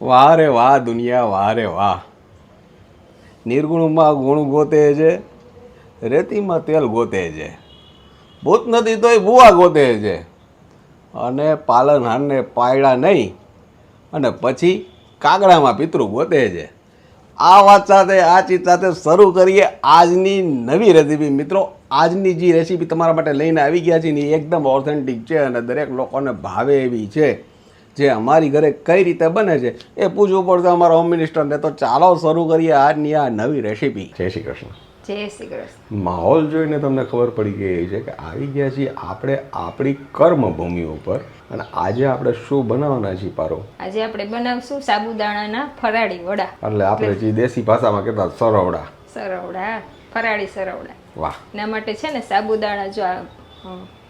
વાહ રે વાહ, દુનિયા વાહ રે વાહ. નિર્ગુણમાં ગુણ ગોતે છે, રેતીમાં તેલ ગોતે છે. ભૂત નથી તોય ભૂવા ગોતે છે. અને પાલનહારને પાયડા નહીં, અને પછી કાગડામાં પિતૃ ગોતે છે. આ વાત સાથે, આ ચીજ સાથે શરૂ કરીએ આજની નવી રેસીપી. મિત્રો, આજની જે રેસીપી તમારા માટે લઈને આવી ગયા છે ને એકદમ ઓથેન્ટિક છે અને દરેક લોકોને ભાવે એવી છે. જે અમારી ઘરે કઈ રીતે બને છે એ પૂછવું પડશે અમારા હોમ મિનિસ્ટરને તો ચાલો શરૂ કરીએ આજની આ નવી રેસીપી જય શ્રી કૃષ્ણ. જય શ્રી કૃષ્ણ. માહોલ જોઈને તમને ખબર પડી ગઈ છે કે આવી ગયા છીએ આપણે આપણી કર્મભૂમિ ઉપર. અને આજે આપણે શું બનાવવાના છીએ પારો? આજે આપણે બનાવશું સાબુદાણાના ફરાળી વડા. એટલે આપણે જે દેશી ભાષામાં કહેતા સરવડા. સરવડા ફરાળી સરવડા. વાહ. એના માટે છે ને સાબુદાણા જો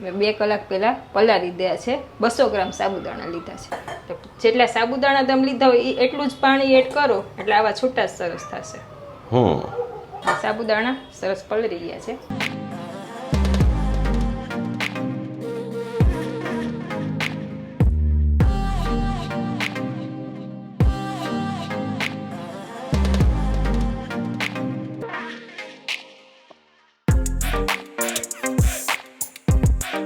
મેં બે કલાક પહેલાં પલાળી દયા છે. બસો ગ્રામ સાબુદાણા લીધા છે. તો જેટલા સાબુદાણા તમે લીધા હોય એ એટલું જ પાણી એડ કરો એટલે આવા છૂટા જ સરસ થશે. સાબુદાણા સરસ પલળી ગયા છે. હવે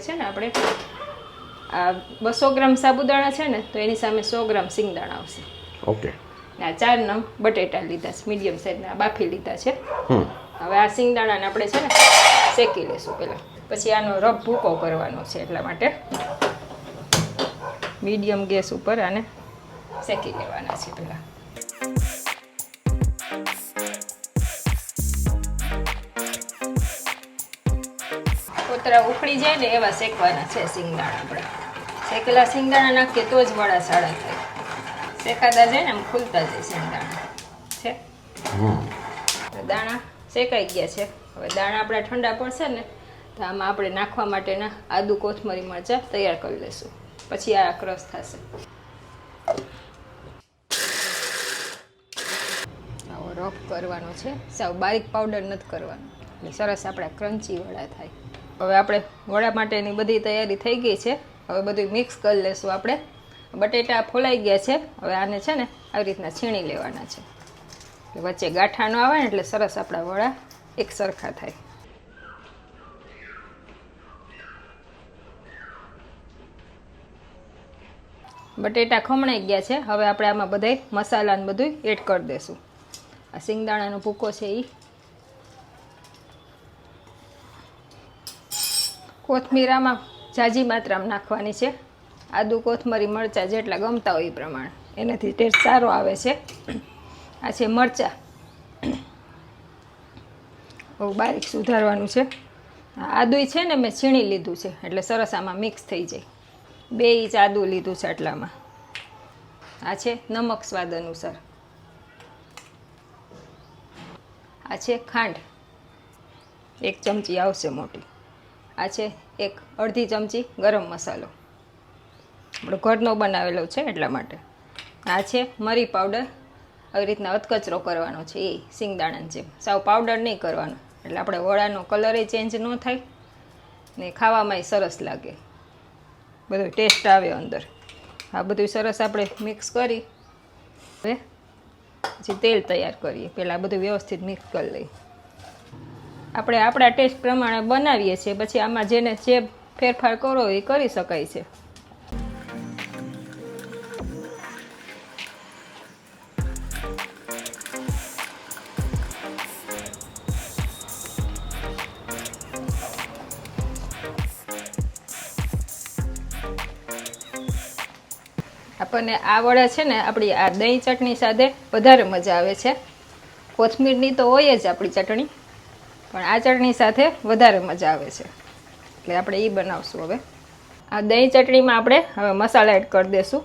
છે ને આપણે આ બસો ગ્રામ સાબુદાણા છે ને તો એની સામે સો ગ્રામ સિંગદાણા આવશે. ઓકે. ને આ ચાર નંગ બટેટા લીધા છે મીડિયમ સાઈઝના બાફી લીધા છે. હવે આ સિંગદાણાને આપણે છે ને શેકી લેશું પહેલાં. પછી આનો રબ ભૂકો કરવાનો છે એટલા માટે. મીડિયમ ગેસ ઉપર આને શેકી લેવાના છે પહેલાં કોતરા ઉખડી જાય ને એવા શેકવાના છે સિંગદાણા આપણે શેકેલા સિંગદાણા નાખીએ તો જ વડા સાડા થાય શેકાતા જાય ને આમ ખુલતા જાય સિંગદાણા છે દાણા શેકાઈ ગયા છે હવે દાણા આપણા ઠંડા પડશે ને તો આમાં આપણે નાખવા માટેના આદુ કોથમરી મરચાં તૈયાર કરી લઈશું પછી આ ક્રશ થશે આવો રફ કરવાનો છે. સાવ બારીક પાવડર નથી કરવાનો. એટલે સરસ આપણા ક્રન્ચી વડા થાય. હવે આપણે વડા માટેની બધી તૈયારી થઈ ગઈ છે. હવે બધું મિક્સ કરી લેશું આપણે. બટેટા ફોલાઈ ગયા છે. હવે આને છે ને આવી રીતના છીણી લેવાના છે. એટલે વચ્ચે ગાંઠા ન આવે ને એટલે સરસ આપણા વડા એક સરખા થાય. બટેટા ખમણાઈ ગયા છે. હવે આપણે આમાં બધાય મસાલા ને બધું એડ કરી દઈશું આ સિંગદાણાનો ભૂકો છે એ કોથમીરામાં ઝાઝી માત્રામાં નાખવાની છે. આદુ, કોથમરી, મરચાં જેટલા ગમતા હોય એ પ્રમાણે. એનાથી ટેસ્ટ સારો આવે છે. આ છે મરચાં. બહુ બારીક સુધારવાનું છે. આદુય છે ને મેં છીણી લીધું છે, એટલે સરસ આમાં મિક્સ થઈ જાય. બે ઇંચ આદુ લીધું છે આટલામાં. આ છે નમક સ્વાદ અનુસાર. આ છે ખાંડ. એક ચમચી આવશે મોટી. આ છે એક અડધી ચમચી ગરમ મસાલો. આપણો ઘરનો બનાવેલો છે એટલા માટે. આ છે મરી પાવડર. આવી રીતના અધકચરો કરવાનો છે એ સિંગદાણાની જેમ. સાવ પાવડર નહીં કરવાનો. એટલે આપણે વડાનો કલરે ચેન્જ ન થાય. ને ખાવામાંય સરસ લાગે. બધું ટેસ્ટ આવે અંદર. આ બધું સરસ આપણે મિક્સ કરી. હવે પછી તેલ તૈયાર કરીએ. પહેલાં બધું વ્યવસ્થિત મિક્સ કરી લઈએ. આપણે આપણા ટેસ્ટ પ્રમાણે બનાવીએ છીએ. પછી આમાં જેને જે ફેરફાર કરો એ કરી શકાય છે. આપણને આ વડા છે ને, આપણી આ દહીં ચટણી સાથે વધારે મજા આવે છે. કોથમીરની તો હોય જ આપણી ચટણી, પણ આ ચટણી સાથે વધારે મજા આવે છે. એટલે આપણે એ બનાવશું હવે. આ દહીં ચટણીમાં આપણે હવે મસાલા એડ કરી દઈશું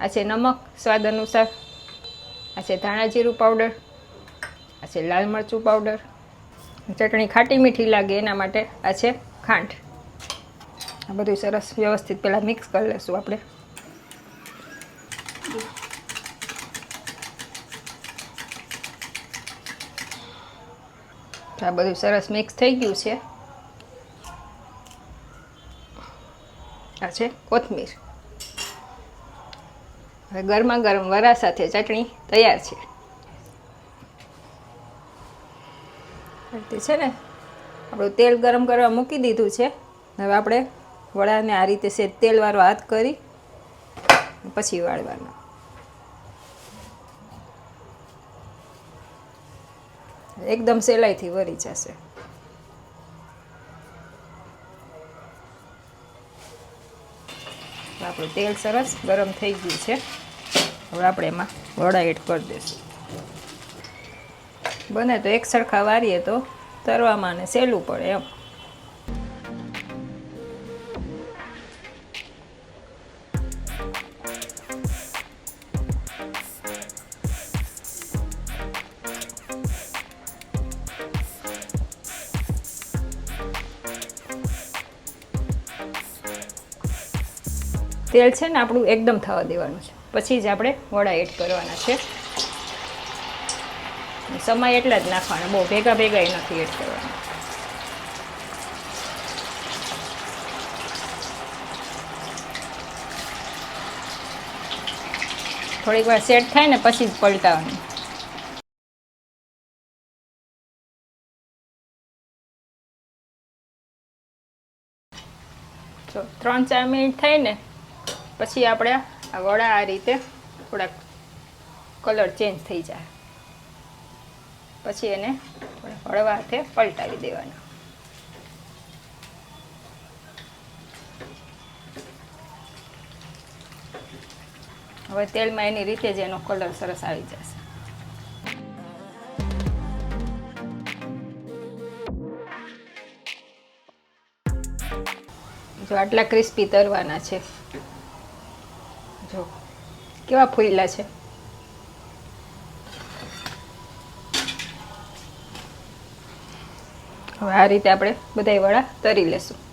આ છે નમક, સ્વાદ અનુસાર. આ છે ધાણા જીરું પાવડર. આ છે લાલ મરચું પાવડર. ચટણી ખાટી મીઠી લાગે એના માટે આ છે ખાંડ. આ બધું સરસ વ્યવસ્થિત પહેલાં મિક્સ કરી લઈશું આપણે. તો આ બધું સરસ મિક્સ થઈ ગયું છે. આ છે કોથમીર. હવે ગરમા ગરમ વરા સાથે ચટણી તૈયાર છે. તે છે ને, આપણું તેલ ગરમ કરવા મૂકી દીધું છે. હવે આપણે વડાને આ રીતે છે તેલવાળો હાથ કરી, પછી વાળવાના. એકદમ સહેલાઈથી વરી જશે. આપણું તેલ સરસ ગરમ થઈ ગયું છે. હવે આપણે એમાં વડા એડ કરી દઈશું. બને તો એક સરખા વારીએ તો તરવામાં ને સહેલું પડે એમ. તેલ છે ને આપણું એકદમ થવા દેવાનું છે. પછી જ આપણે વડા એડ કરવાના છે. સમય એટલા જ નાખવાના, બહુ ભેગા ભેગા એ નથી એડ કરવાના. થોડીક વાર સેટ થાય ને પછી જ પલટાવાનું. જો ત્રણ ચાર મિનિટ થાય ને પછી આપણે આ વડા આ રીતે થોડાક કલર ચેન્જ થઈ જાય. પછી એને હળવા હાથે પલટાવી દેવાના. હવે તેલમાં એની રીતે જ એનો કલર સરસ આવી જશે. જો આટલા ક્રિસ્પી તરવાના છે. જો. કેવા ફૂલેલા છે? હવે આ રીતે આપણે બધાય વડા તરી લેશું.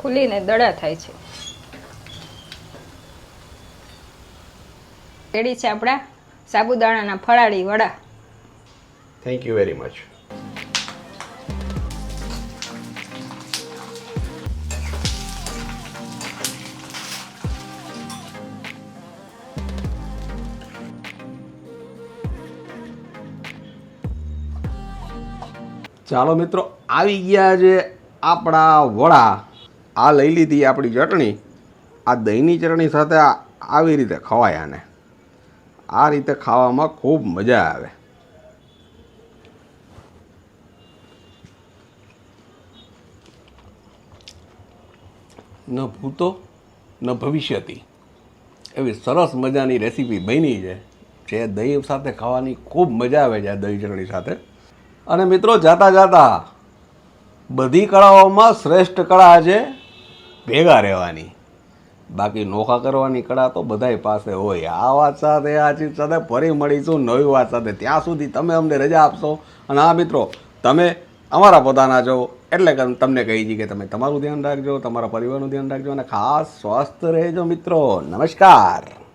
ફૂલીને દડા થાય છે. રેડી છે આપણા સાબુદાણાના ફળાળી વડા થેન્ક યુ વેરી મચ ચાલો મિત્રો આવી ગયા છે આપણા વડા. આ લઈ લીધી આપણી ચટણી. આ દહીંની ચટણી સાથે આવી રીતે ખવાય આને. આ રીતે ખાવામાં ખૂબ મજા આવે. ન ભૂતો, ન ભવિષ્યતી. એવી સરસ મજાની રેસીપી બની છે. જે દહીં સાથે ખાવાની ખૂબ મજા આવે છે આ દહીં ચટણી સાથે. અને મિત્રો, જાતા જાતા બધી કળાઓમાં શ્રેષ્ઠ કળા છે ભેગા રહેવાની. બાકી નોખા કરવાની કળા તો બધાય પાસે હોય. આ વાત સાથે, આ ચીજ સાથે ફરી મળીશું નવી વાત સાથે. ત્યાં સુધી તમે અમને રજા આપશો. અને આ મિત્રો, તમે અમારા પોતાના છો. એટલે તમને કહી છીએ કે તમે તમારું ધ્યાન રાખજો, તમારા પરિવારનું ધ્યાન રાખજો. અને ખાસ સ્વસ્થ રહેજો મિત્રો. નમસ્કાર.